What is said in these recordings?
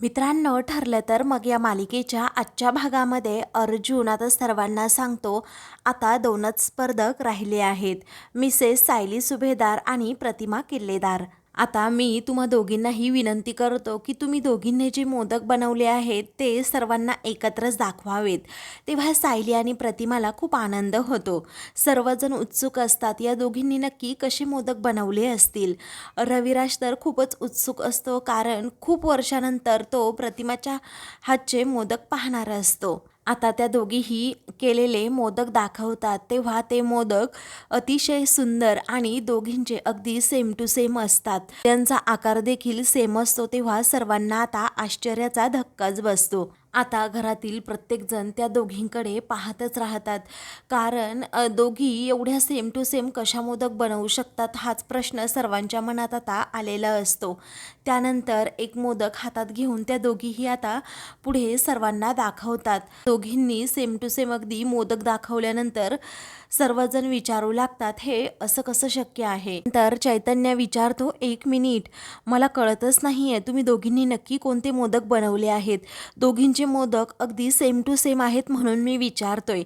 मित्रांनो ठरलं तर मग या मालिकेच्या आजच्या भागामध्ये अर्जुन आता सर्वांना सांगतो आता दोनच स्पर्धक राहिले आहेत. मिसेस सायली सुभेदार आणि प्रतिमा किल्लेदार. आता मी तुम्हा दोघींनाही विनंती करतो की तुम्ही दोघींनी जे मोदक बनवले आहेत ते सर्वांना एकत्रच दाखवावेत. तेव्हा सायली आणि प्रतिमाला खूप आनंद होतो. सर्वजण उत्सुक असतात. या दोघींनी नक्की कसे मोदक बनवले असतील? रविराज तर खूपच उत्सुक असतो कारण खूप वर्षानंतर तो प्रतिमाच्या हातचे मोदक पाहणार असतो. आता त्या दोघीही केलेले मोदक दाखवतात तेव्हा ते मोदक अतिशय सुंदर आणि दोघींचे अगदी सेम टू सेम असतात. त्यांचा आकार देखील सेम असतो तेव्हा सर्वांना आता आश्चर्याचा धक्काच बसतो. आता घरातील प्रत्येकजण त्या दोघींकडे पाहतच राहतात. कारण दोघी एवढ्या सेम टू सेम कशा मोदक बनवू शकतात हाच प्रश्न सर्वांच्या मनात आता आलेला असतो. त्यानंतर एक मोदक हातात घेऊन त्या दोघीही आता पुढे सर्वांना दाखवतात. दोघींनी सेम टू सेम अगदी मोदक दाखवल्यानंतर सर्वजण विचारू लागतात हे असं कसं शक्य आहे? तर चैतन्य विचारतो एक मिनिट मला कळतच नाही आहे तुम्ही दोघींनी नक्की कोणते मोदक बनवले आहेत? दोघींचे मोदक अगदी सेम टू सेम आहेत म्हणून मी विचारतोय.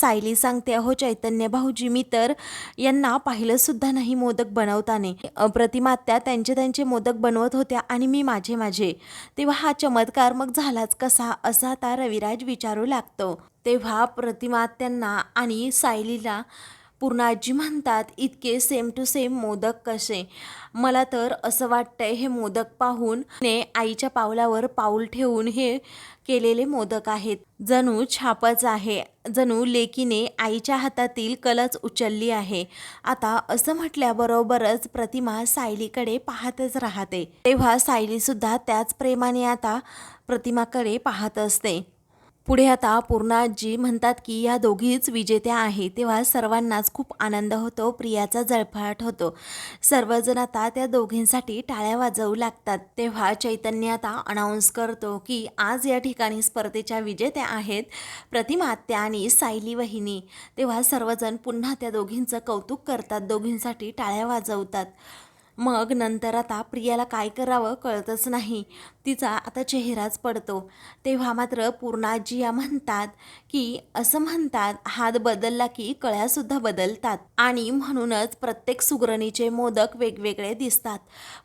सायली सांगते अहो चैतन्य भाऊजी मी तर यांना पाहिलं सुद्धा नाही मोदक बनवताना. प्रतिमात्या त्यांचे त्यांचे मोदक बनवत होत्या आणि मी माझे माझे. तेव्हा हा चमत्कार मग झालाच कसा? असा आता रविराज विचारू लागतो. तेव्हा प्रतिमा त्यांना आणि सायलीला पूर्ण आजी म्हणतात इतके सेम टू सेम मोदक कसे? मला तर असं वाटतंय हे मोदक पाहून ने आईच्या पावलावर पाऊल ठेवून हे केलेले मोदक आहेत. जणू छापच आहे. जणू लेकीने आईच्या हातातील कलच उचलली आहे. आता असं म्हटल्याबरोबरच प्रतिमा सायलीकडे पाहतच राहते. तेव्हा सायली सुद्धा त्याच प्रेमाने आता प्रतिमाकडे पाहत असते. पुढे आता पूर्णाजी म्हणतात की या दोघीच विजेत्या आहे तेव्हा सर्वांनाच खूप आनंद होतो प्रियाचा जळफळाट होतो. सर्वजण आता त्या दोघींसाठी टाळ्या वाजवू लागतात. तेव्हा चैतन्य आता अनाऊन्स करतो की आज या ठिकाणी स्पर्धेच्या विजेत्या आहेत प्रतिमा आत्या आणि सायली वहिनी. तेव्हा सर्वजण पुन्हा त्या दोघींचं कौतुक करतात दोघींसाठी टाळ्या वाजवतात. मग नंतर आता प्रियाला काय करावं कळतच नाही. तिचा आता चेहराच पडतो. तेव्हा मात्र पूर्णाजी या म्हणतात की असं म्हणतात हात बदलला की कळ्यासुद्धा बदलतात. आणि म्हणूनच प्रत्येक सुगरणीचे मोदक वेगवेगळे दिसतात.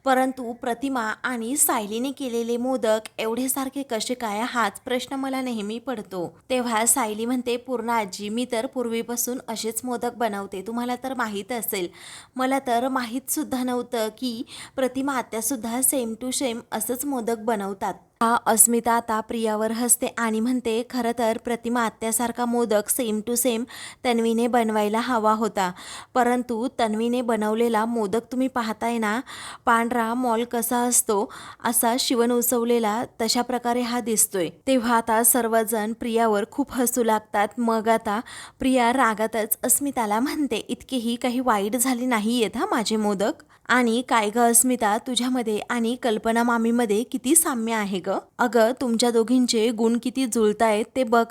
परंतु प्रतिमा आणि सायलीने केलेले मोदक एवढे सारखे कसे काय हाच प्रश्न मला नेहमी पडतो. तेव्हा सायली म्हणते पूर्ण आजी मी तर पूर्वीपासून असेच मोदक बनवते. तुम्हाला तर माहीत असेल. मला तर माहीतसुद्धा नव्हतं की प्रतिमा आत्यासुद्धा सेम टू सेम असंच मोदक बन बनवतात. अस्मिता आता प्रियावर हसते आणि म्हणते खरं तर प्रतिमा आत्यासारखा मोदक सेम टू सेम तन्वीने बनवायला हवा होता. परंतु तन्वीने बनवलेला मोदक तुम्ही पाहताय ना? पांढरा मॉल कसा असतो? असा शिवण उसवलेला तशा प्रकारे हा दिसतोय. तेव्हा आता सर्वजण प्रियावर खूप हसू लागतात. मग आता प्रिया रागातच अस्मिताला म्हणते इतकीही काही वाईट झाली नाही आहेत हा माझे मोदक? आणि काय ग अस्मिता तुझ्यामध्ये आणि कल्पना मामीमध्ये किती साम्य आहे ग? अगं तुमच्या दोघींचे गुण किती जुळतायत ते बघ.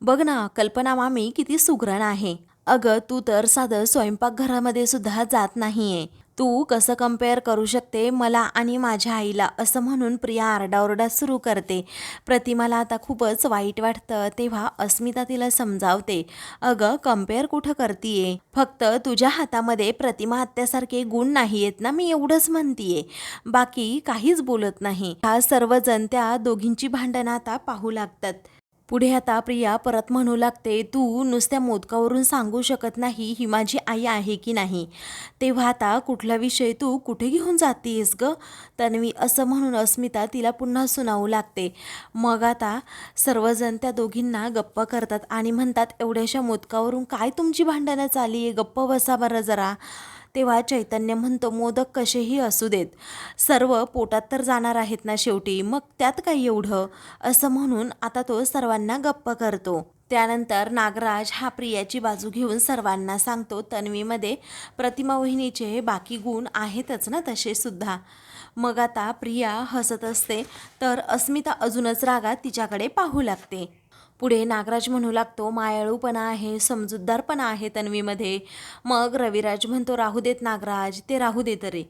बघ ना कल्पना मामी किती सुगरण आहे. अगं तू तर साधं स्वयंपाकघरामध्ये सुद्धा जात नाहीये. तू कसं कंपेअर करू शकते मला आणि माझ्या आईला? असं म्हणून प्रिया आरडाओरडा सुरू करते. प्रतिमाला आता खूपच वाईट वाटतं तेव्हा अस्मिता तिला समजावते. अगं कंपेअर कुठं करतीये? फक्त तुझ्या हातामध्ये प्रतिमा आत्यासारखे गुण नाही आहेत ना मी एवढंच म्हणतीये. बाकी काहीच बोलत नाही. हा सर्वजण त्या दोघींची भांडणं आता पाहू लागतात. पुढे आता प्रिया परत म्हणू लागते तू नुसत्या मोदकावरून सांगू शकत नाही ही माझी आई आहे की नाही? तेव्हा आता कुठला विषय तू कुठे घेऊन जातीयस ग? तन्वी असं म्हणून अस्मिता तिला पुन्हा सुनावू लागते. मग आता सर्वजण त्या दोघींना गप्प करतात आणि म्हणतात एवढ्याशा मोदकावरून काय तुमची भांडणं चाली आहे गप्प बसा बरं जरा. तेव्हा चैतन्य म्हणतो मोदक कसेही असू देत. सर्व पोटात तर जाणार आहेत ना शेवटी. मग त्यात काय एवढं? असं म्हणून आता तो सर्वांना गप्प करतो. त्यानंतर नागराज हा प्रियाची बाजू घेऊन सर्वांना सांगतो तन्वीमध्ये प्रतिमा वहिनीचे बाकी गुण आहेतच ना तसेसुद्धा मग आता प्रिया हसत असते तर अस्मिता अजूनच रागात तिच्याकडे पाहू लागते. पुढे नागराज म्हणू लागतो मायाळूपणा आहे समजूतदारपणा आहे तन्वीमध्ये. मग रविराज म्हणतो राहू देत नागराज ते राहू देत रे.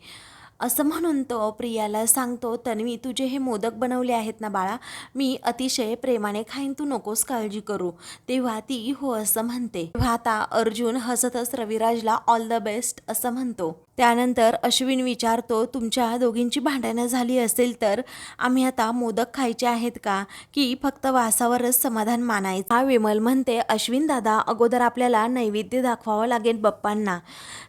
असं म्हणून तो प्रियाला सांगतो तन्वी तुझे हे मोदक बनवले आहेत ना बाळा मी अतिशय प्रेमाने खाईन तू नकोस काळजी करू. तेव्हा ती हो असं म्हणते. तेव्हा आता अर्जुन हसतच रविराजला ऑल द बेस्ट असं म्हणतो. त्यानंतर अश्विन विचारतो तुमच्या दोघींची भांडणं झाली असेल तर आम्ही आता मोदक खायचे आहेत का? की फक्त वासावरच समाधान मानायचं? हा विमल म्हणते अश्विन दादा अगोदर आपल्याला नैवेद्य दाखवावं लागेल बाप्पांना.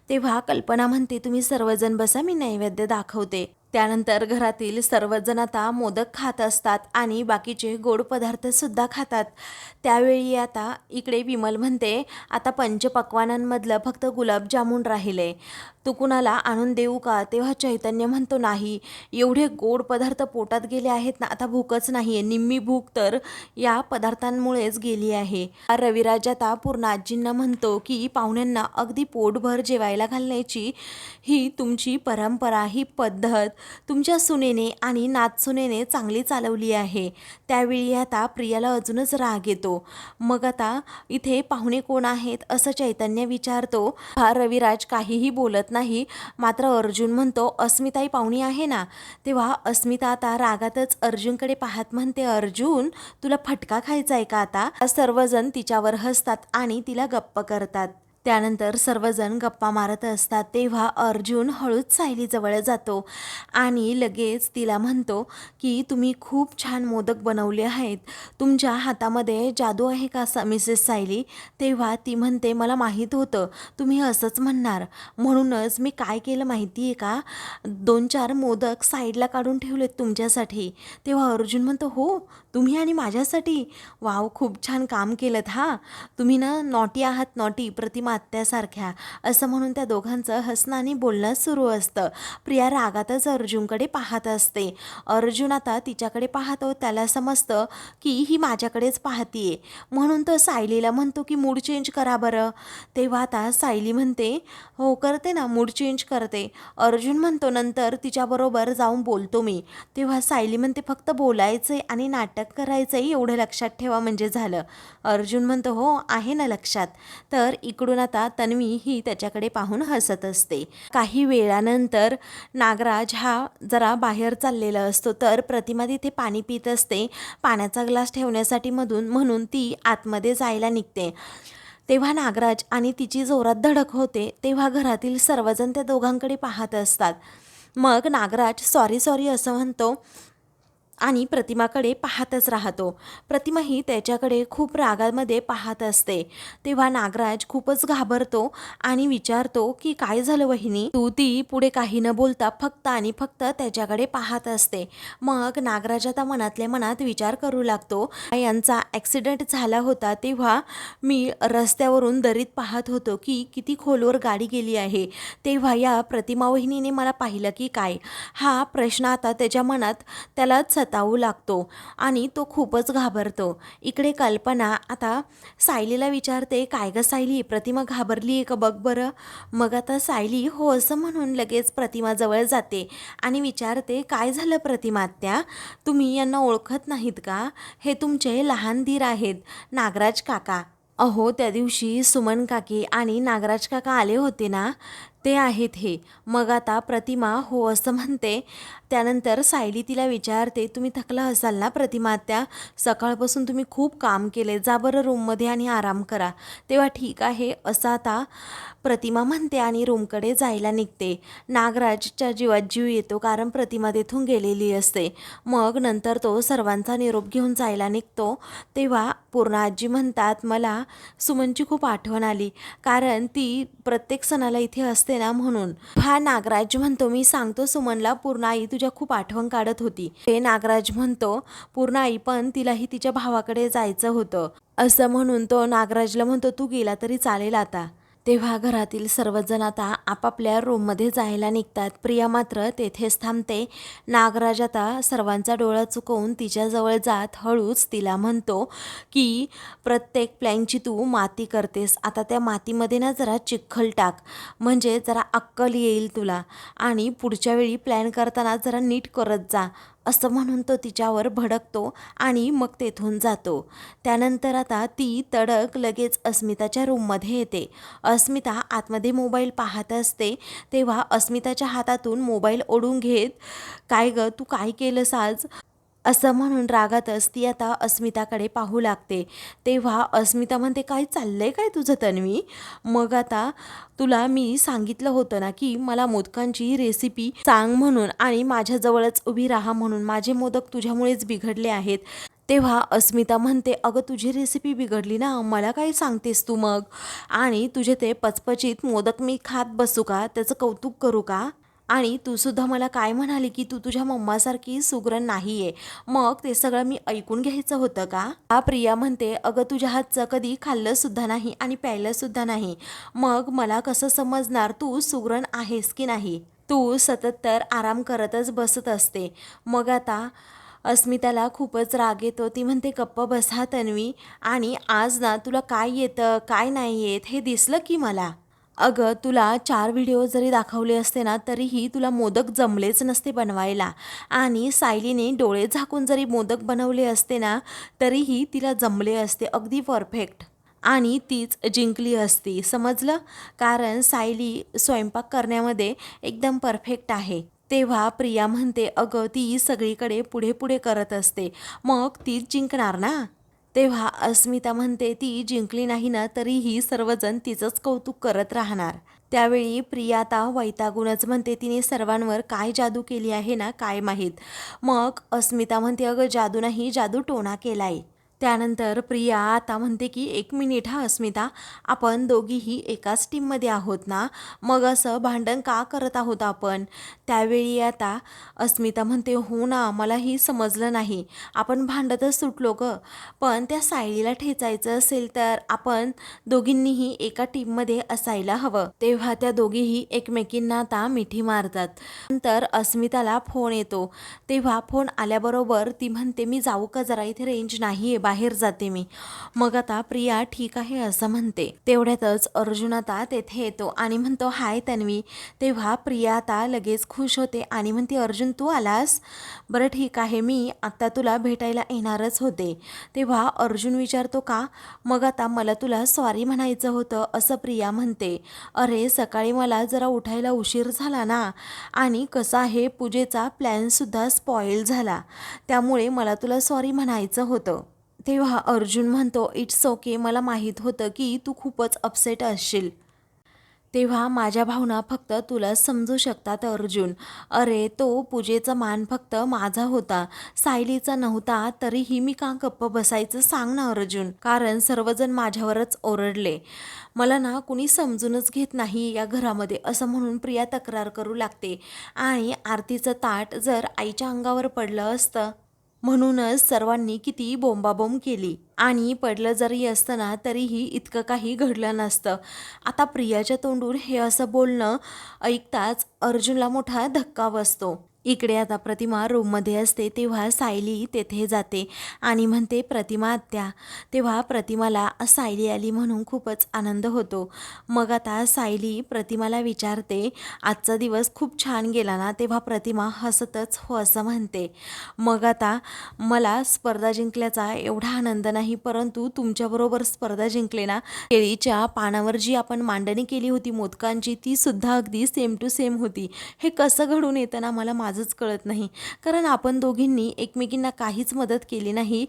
तेव्हा कल्पना म्हणते तुम्ही सर्वजण बसा मी नैवेद्य दाखवते. त्यानंतर घरातील सर्वजण आता मोदक खात असतात आणि बाकीचे गोड पदार्थसुद्धा खातात. त्यावेळी आता इकडे विमल म्हणते आता पंचपक्वानांमधलं फक्त गुलाबजामून राहिले. तू कुणाला आणून देऊ का? तेव्हा चैतन्य म्हणतो नाही एवढे गोड पदार्थ पोटात गेले आहेत ना आता भूकच नाही आहे निम्मी भूक तर या पदार्थांमुळेच गेली आहे. रविराज आता पूर्ण आजींना म्हणतो की पाहुण्यांना अगदी पोटभर जेवायला घालण्याची ही तुमची परंपरा ही पद्धत तुमच्या सुनेने आणि नातसुनेने चांगली चालवली आहे. त्यावेळी आता प्रियाला अजूनच राग येतो. मग आता इथे पाहुणे कोण आहेत? असं चैतन्य विचारतो. हा रविराज काहीही बोलत नाही. नाही मात्र अर्जुन म्हणतो अस्मिताई पाहुणी आहे ना? तेव्हा अस्मिता आता रागातच अर्जुनकडे पाहत म्हणते अर्जुन तुला फटका खायचा आहे का आता? सर्वजण तिच्यावर हसतात आणि तिला गप्प करतात. त्यानंतर सर्वजण गप्पा मारत असतात तेव्हा अर्जुन हळूच सायलीजवळ जातो आणि लगेच तिला म्हणतो की तुम्ही खूप छान मोदक बनवले आहेत. तुमच्या हातामध्ये जादू आहे का स मिसेस सायली? तेव्हा ती म्हणते मला माहीत होतं. तुम्ही असंच म्हणणार. म्हणूनच मी काय केलं माहिती आहे का? दोन चार मोदक साईडला काढून ठेवलेत तुमच्यासाठी. तेव्हा अर्जुन म्हणतो हो तुम्ही आणि माझ्यासाठी? वाव खूप छान काम केलं हा. तुम्ही ना नॉटी आहात नॉटी प्रतिमा आत्यासारख्या. असं म्हणून त्या दोघांचं हसणं आणि बोलणं सुरू असतं. प्रिया रागातच अर्जुनकडे पाहत असते. अर्जुन आता तिच्याकडे पाहतो त्याला समजतं की ही माझ्याकडेच पाहतीये. म्हणून तो सायलीला म्हणतो की मूड चेंज करा बरं. तेव्हा आता सायली म्हणते हो करते ना मूड चेंज करते. अर्जुन म्हणतो नंतर तिच्याबरोबर जाऊन बोलतो मी. तेव्हा सायली म्हणते फक्त बोलायचंय आणि नाटक करायचंय एवढं लक्षात ठेवा म्हणजे झालं. अर्जुन म्हणतो हो आहे ना लक्षात. तर इकडून आता तन्वी ही त्याच्याकडे पाहून हसत असते. काही वेळानंतर नागराज हा जरा बाहेर चाललेला असतो. तर प्रतिमा तिथे पाणी पित असते. पाण्याचा ग्लास ठेवण्यासाठी मधून म्हणून ती आतमध्ये जायला निघते. तेव्हा नागराज आणि तिची जोरात धडक होते. तेव्हा घरातील सर्वजण त्या दोघांकडे पाहत असतात. मग नागराज सॉरी सॉरी असं म्हणतो. आणि प्रतिमाकडे पाहतच राहतो. प्रतिमा ही त्याच्याकडे खूप रागामध्ये पाहत असते. तेव्हा नागराज खूपच घाबरतो आणि विचारतो की काय झालं वहिनी? तू ती पुढे काही न बोलता फक्त आणि फक्त त्याच्याकडे पाहत असते. मग नागराज आता मनातल्या मनात विचार करू लागतो. यांचा ॲक्सिडेंट झाला होता तेव्हा मी रस्त्यावरून दरीत पाहत होतो की किती खोलवर गाडी गेली आहे. तेव्हा या प्रतिमा वहिनीने मला पाहिलं की काय? हा प्रश्न आता त्याच्या मनात त्यालाच सतावू लागतो आणि तो खूपच घाबरतो. इकडे कल्पना आता सायलीला विचारते काय ग सायली प्रतिमा घाबरली आहे का बघ बरं? मग आता सायली हो असं म्हणून लगेच प्रतिमाजवळ जाते आणि विचारते काय झालं प्रतिमा त्या तुम्ही यांना ओळखत नाहीत का? हे तुमचे लहान धीर आहेत नागराज काका. अहो त्या दिवशी सुमन काकी आणि नागराज काका आले होते ना ते आहेत हे. मग आता प्रतिमा हो असं म्हणते. त्यानंतर सायली तिला विचारते तुम्ही थकला असाल ना प्रतिमा त्या सकाळपासून तुम्ही खूप काम केले. जा बरं रूममध्ये आणि आराम करा. तेव्हा ठीक आहे असं आता प्रतिमा म्हणते आणि रूमकडे जायला निघते. नागराजच्या जीवात जीव येतो कारण प्रतिमा तेथून गेलेली असते. मग नंतर तो सर्वांचा निरोप घेऊन जायला निघतो. तेव्हा पूर्ण आजी म्हणतात मला सुमनची खूप आठवण आली. कारण ती प्रत्येक सणाला इथे असते ना म्हणून. हा नागराज म्हणतो मी सांगतो सुमनला पूर्ण आई तुझ्या खूप आठवण काढत होती. हे नागराज म्हणतो पूर्ण आई पण तिलाही तिच्या भावाकडे जायचं होतं. असं म्हणून तो नागराजला म्हणतो तू गेला तरी चालेल आता. तेव्हा घरातील सर्वजण आता आपापल्या रूममध्ये जायला निघतात. प्रिया मात्र तेथेच थांबते. नागराज आता सर्वांचा डोळा चुकवून तिच्याजवळ जात हळूच तिला म्हणतो की प्रत्येक प्लॅनची तू माती करतेस. आता त्या मातीमध्ये ना जरा चिखल टाक. म्हणजे जरा अक्कल येईल तुला. आणि पुढच्या वेळी प्लॅन करताना जरा नीट करत जा. असं म्हणून तो तिच्यावर भडकतो आणि मग तेथून जातो. त्यानंतर आता ती तडक लगेच अस्मिताच्या रूममध्ये येते. अस्मिता आतमध्ये मोबाईल पाहत असते. तेव्हा अस्मिताच्या हातातून मोबाईल ओढून घेत काय ग तू काय केलंस आज? असं म्हणून रागातच ती आता अस्मिताकडे पाहू लागते. तेव्हा अस्मिता म्हणते काय चाललंय काय तुझं तन्वी? मग आता तुला मी सांगितलं होतं ना की मला मोदकांची रेसिपी सांग म्हणून आणि माझ्याजवळच उभी राहा म्हणून. माझे मोदक तुझ्यामुळेच बिघडले आहेत. तेव्हा अस्मिता म्हणते अगं तुझी रेसिपी बिघडली ना? मला काय सांगतेस तू मग? आणि तुझे ते पचपचीत मोदक मी खात बसू का? त्याचं कौतुक करू का? आणि तू सुद्धा मला काय म्हणाली की तू तुझ्या मम्मासारखी सुगरण नाही आहे मग ते सगळं मी ऐकून घ्यायचं होतं का? हा प्रिया म्हणते अगं तुझ्या हातचं कधी खाल्लं सुद्धा नाही आणि प्यायलं सुद्धा नाही. मग मला कसं समजणार तू सुगरण आहेस की नाही? तू सतत तर आराम करतच बसत असते. मग आता अस्मिताला खूपच राग येतो. ती म्हणते गप्प बसा तन्वी. आणि आज ना तुला काय येतं काय नाही येत हे दिसलं की मला? अगं तुला चार व्हिडिओ जरी दाखवले असते ना तरीही तुला मोदक जमलेच नसते बनवायला. आणि सायलीने डोळे झाकून जरी मोदक बनवले असते ना तरीही तिला जमले असते अगदी परफेक्ट. आणि तीच जिंकली असती समजलं? कारण सायली स्वयंपाक करण्यामध्ये एकदम परफेक्ट आहे. तेव्हा प्रिया म्हणते अगं ती सगळीकडे पुढे पुढे करत असते. मग तीच जिंकणार ना? तेव्हा अस्मिता म्हणते ती जिंकली नाही ना तरीही सर्वजण तिचंच कौतुक करत राहणार. त्यावेळी प्रियाता वैतागूनच म्हणते तिने सर्वांवर काय जादू केली आहे ना काय माहीत. मग अस्मिता म्हणते अगं जादू नाही जादू टोना केलाय. त्यानंतर प्रिया आता म्हणते की एक मिनिट हा अस्मिता. आपण दोघीही एकाच टीममध्ये आहोत ना? मग असं भांडण का करत आहोत आपण? त्यावेळी आता अस्मिता म्हणते हो ना मलाही समजलं नाही. आपण भांडतच सुटलो ग. पण त्या सायलीला ठेचायचं असेल तर आपण दोघींनीही एका टीममध्ये असायला हवं. तेव्हा त्या दोघीही एकमेकींना आता मिठी मारतात. नंतर अस्मिताला फोन येतो. तेव्हा फोन आल्याबरोबर ती म्हणते मी जाऊ का? जरा इथे रेंज नाही आहे बाहेर जाते मी. मग आता प्रिया ठीक आहे असं म्हणते. तेवढ्यातच अर्जुन आता तेथे येतो आणि म्हणतो हाय तन्वी. तेव्हा प्रिया आता लगेच खुश होते आणि म्हणते अर्जुन तू आलास? बरं ठीक आहे मी. आत्ता तुला भेटायला येणारच होते. तेव्हा अर्जुन विचारतो का? मग आता मला तुला सॉरी म्हणायचं होतं असं प्रिया म्हणते. अरे सकाळी मला जरा उठायला उशीर झाला ना आणि कसा आहे पूजेचा प्लॅनसुद्धा स्पॉईल झाला. त्यामुळे मला तुला सॉरी म्हणायचं होतं. तेव्हा अर्जुन म्हणतो इट्स ओके मला माहीत होतं की तू खूपच अपसेट असशील. तेव्हा माझ्या भावना फक्त तुला समजू शकतात अर्जुन. अरे तो पूजेचा मान फक्त माझा होता. सायलीचा नव्हता तरीही मी का गप्प बसायचं सांग ना अर्जुन. कारण सर्वजण माझ्यावरच ओरडले. मला ना कुणी समजूनच घेत नाही या घरामध्ये असं म्हणून प्रिया तक्रार करू लागते. आणि आरतीचं ताट जर आईच्या अंगावर पडलं असतं म्हणूनच सर्वांनी किती बोंबाबोंब केली आणि पडलं जरी असताना तरीही इतकं काही घडलं नसतं. आता प्रियाच्या तोंडून हे असं बोलणं ऐकताच अर्जुनला मोठा धक्का बसतो. इकडे आता प्रतिमा रूममध्ये असते तेव्हा सायली तेथे जाते आणि म्हणते प्रतिमा आत्या. तेव्हा प्रतिमाला सायली आली म्हणून खूपच आनंद होतो. मग आता सायली प्रतिमाला विचारते आजचा दिवस खूप छान गेला ना? तेव्हा प्रतिमा हसतच हो असं म्हणते. मग आता मला स्पर्धा जिंकल्याचा एवढा आनंद नाही परंतु तुमच्याबरोबर स्पर्धा जिंकले ना? केळीच्या पानावर जी आपण मांडणी केली होती मोदकांची ती सुद्धा अगदी सेम टू सेम होती. हे कसं घडून येतं ना? मला आजच कळत नाही. कारण आपण दोघींनी एकमेकींना काहीच मदत केली नाही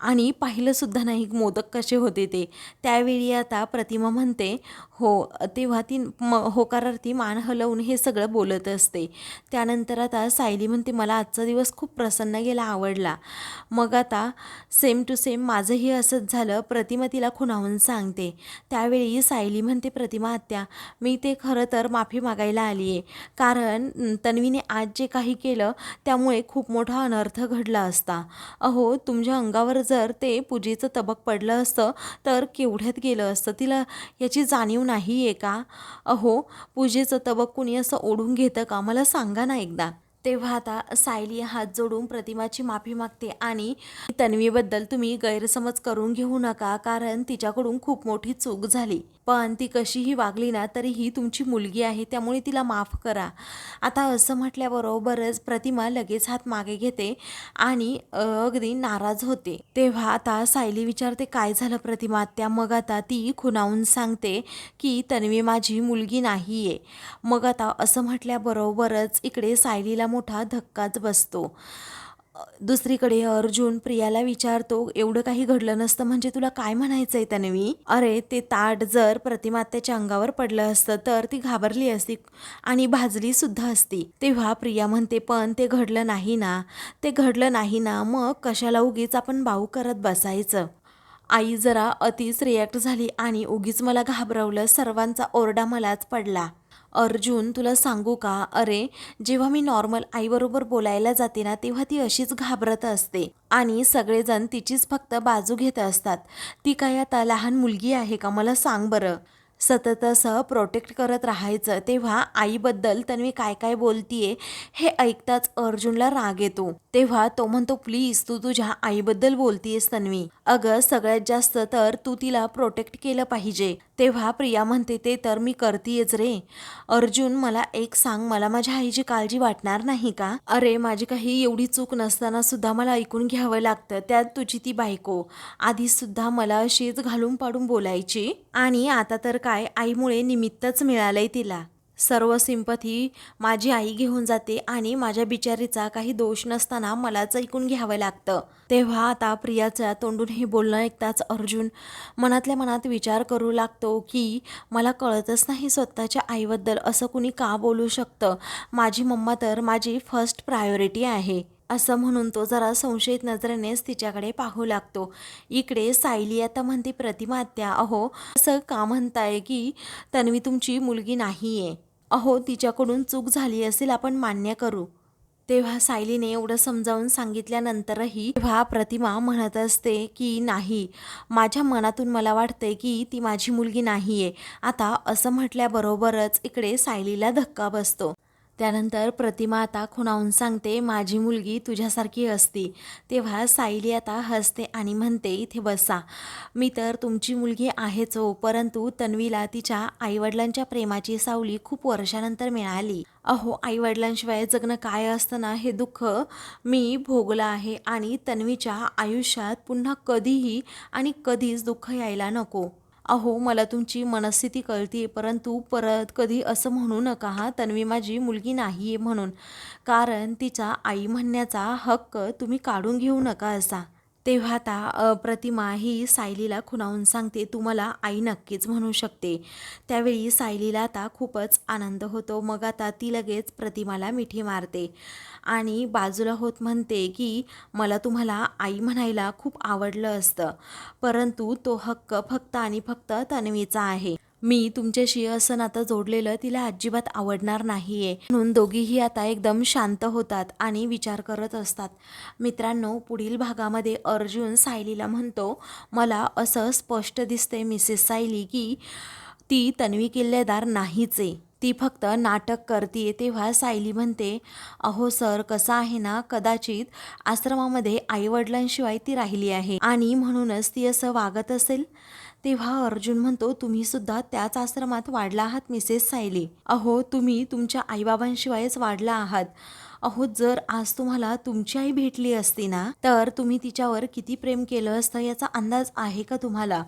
आणि पाहिलंसुद्धा नाही मोदक कसे होते ते. त्यावेळी आता प्रतिमा म्हणते हो तेव्हा ती म होकारार्थी मान हलवून हे सगळं बोलत असते. त्यानंतर आता सायली म्हणते मला आजचा दिवस खूप प्रसन्न गेला आवडला. मग आता सेम टू सेम माझंही असंच झालं प्रतिमा तिला खुणावून सांगते. त्यावेळी सायली म्हणते प्रतिमा आत्या मी ते खरं तर माफी मागायला आली आहे कारण तन्वीने आज जे काही काही केलं त्यामुळे खूप मोठा अनर्थ घडला असता. अहो तुमच्या अंगावर जर ते पूजेचं तबक पडलं असतं तर केवढ्यात गेलं असतं? तिला याची जाणीव नाही आहे का? अहो पूजेचं तबक कुणी असं ओढून घेतं का? मला सांगा ना एकदा. तेव्हा आता सायली हात जोडून प्रतिमाची माफी मागते आणि तन्वीबद्दल तुम्ही गैरसमज करून घेऊ नका कारण तिच्याकडून खूप मोठी चूक झाली. पण ती कशीही वागली ना तरीही तुमची मुलगी आहे त्यामुळे तिला माफ करा. आता असं म्हटल्याबरोबरच प्रतिमा लगेच हात मागे घेते आणि अगदी नाराज होते. तेव्हा आता सायली विचारते काय झालं प्रतिमा? त्या मग आता ती खुणावून सांगते की तन्वी माझी मुलगी नाही आहे मग आता असं म्हटल्याबरोबरच इकडे सायलीला मोठा धक्काच बसतो. दुसरीकडे अर्जुन प्रियाला विचारतो एवढं काही घडलं नसतं म्हणजे तुला काय म्हणायचं आहे तन्वी? अरे ते ताट जर प्रतिमा त्याच्या अंगावर पडलं असतं तर ती घाबरली असती आणि भाजली सुद्धा असती. तेव्हा प्रिया म्हणते पण ते घडलं नाही ना ते घडलं नाही ना मग कशाला उगीच आपण भाऊ करत बसायचं? आई जरा अतिच रिॲक्ट झाली आणि उगीच मला घाबरवलं सर्वांचा ओरडा मलाच पडला. अर्जुन तुला सांगू का? अरे जेव्हा मी नॉर्मल आईबरोबर बोलायला जाते ना तेव्हा ती अशीच घाबरत असते. आणि सगळेजण तिचीच फक्त बाजू घेत असतात. ती काय आता लहान मुलगी आहे का? मला सांग बरं. सतत असं प्रोटेक्ट करत राहायचं. तेव्हा आईबद्दल तन्वी काय काय बोलतीये हे ऐकताच अर्जुनला राग येतो. तेव्हा तो म्हणतो प्लीज तू तुझ्या आईबद्दल बोलतीयेस तन्वी. अगं सगळ्यात जास्त तर तू तिला प्रोटेक्ट केलं पाहिजे. तेव्हा प्रिया म्हणते ते तर मी करतीयच रे. अर्जुन मला एक सांग मला माझ्या आईची काळजी वाटणार नाही का? अरे माझी काही एवढी चूक नसताना सुद्धा मला ऐकून घ्यावं लागतं. त्यात तुझी ती बायको. आधी सुद्धा मला अशीच घालून पाडून बोलायची. आणि आता तर काय आईमुळे निमित्तच मिळालंय तिला. सर्व सिंपथी माझी आई घेऊन जाते आणि माझ्या बिचारीचा काही दोष नसताना मलाच ऐकून घ्यावं लागतं. तेव्हा आता प्रियाच्या तोंडून हे बोलणं ऐकताच अर्जुन मनातल्या मनात विचार करू लागतो की मला कळतच नाही स्वतःच्या आईबद्दल असं कुणी का बोलू शकतं? माझी मम्मा तर माझी फर्स्ट प्रायोरिटी आहे. असं म्हणून तो जरा संशयित नजरेनेच तिच्याकडे पाहू लागतो. इकडे सायली आता म्हणते प्रतिमा आत्या अहो असं का म्हणताय की तन्वी तुमची मुलगी नाही आहे अहो तिच्याकडून चूक झाली असेल आपण मान्य करू. तेव्हा सायलीने एवढं समजावून सांगितल्यानंतरही तेव्हा प्रतिमा म्हणत असते की नाही माझ्या मनातून मला वाटतंय की ती माझी मुलगी नाही आहे आता असं म्हटल्याबरोबरच इकडे सायलीला धक्का बसतो. त्यानंतर प्रतिमा आता खुणावून सांगते माझी मुलगी तुझ्यासारखी असती. तेव्हा सायली आता हसते आणि म्हणते इथे बसा. मी तर तुमची मुलगी आहेच हो परंतु तन्वीला तिच्या आईवडिलांच्या प्रेमाची सावली खूप वर्षानंतर मिळाली. अहो आईवडिलांशिवाय जगणं काय असतं ना हे दुःख मी भोगलं आहे आणि तन्वीच्या आयुष्यात पुन्हा कधीही आणि कधीच दुःख यायला नको. अहो मला तुमची मनस्थिती कळते परंतु परत कधी असं म्हणू नका हा. तन्वी माझी मुलगी नाही आहे म्हणून. कारण तिचा आई म्हणण्याचा हक्क तुम्ही काढून घेऊ नका असा. तेव्हा आता प्रतिमा ही सायलीला खुणावून सांगते. तू मला आई नक्कीच म्हणू शकते. त्यावेळी सायलीला आता खूपच आनंद होतो. मग आता ती लगेच प्रतिमाला मिठी मारते आणि बाजूला होत म्हणते की मला तुम्हाला आई म्हणायला खूप आवडलं असतं. परंतु तो हक्क फक्त आणि फक्त तन्वीचा आहे. मी तुमच्याशी असं नातं जोडलेलं तिला अजिबात आवडणार नाही आहे म्हणून दोघीही आता एकदम शांत होतात आणि विचार करत असतात. मित्रांनो पुढील भागामध्ये अर्जुन सायलीला म्हणतो मला असं स्पष्ट दिसते मिसेस सायली की ती तन्वी किल्लेदार नाहीच. आहे ती फक्त नाटक करते तेव्हा सायली म्हणते अहो सर कसं आहे ना कदाचित आश्रमामध्ये आईवडिलांशिवाय ती राहिली आहे आणि म्हणूनच ती असं वागत असेल. तेव्हा अर्जुन म्हणतो तुम्ही सुद्धा त्याच आश्रमात वाढला आहात मिसेस सायली. अहो तुम्ही तुमच्या आईबाबांशिवायच वाढला आहात. अहो जर आज तुम्हाला तुमची आई भेटली असती ना तर तुम्ही तिच्यावर किती प्रेम केलं असतं याचा अंदाज आहे का तुम्हाला?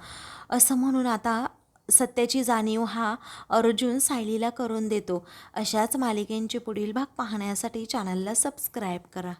असं म्हणून आता सत्याची जाणीव हा अर्जुन सायलीला करून देतो. अशाच मालिकेंचे पुढील भाग पाहण्यासाठी चॅनलला सबस्क्राईब करा.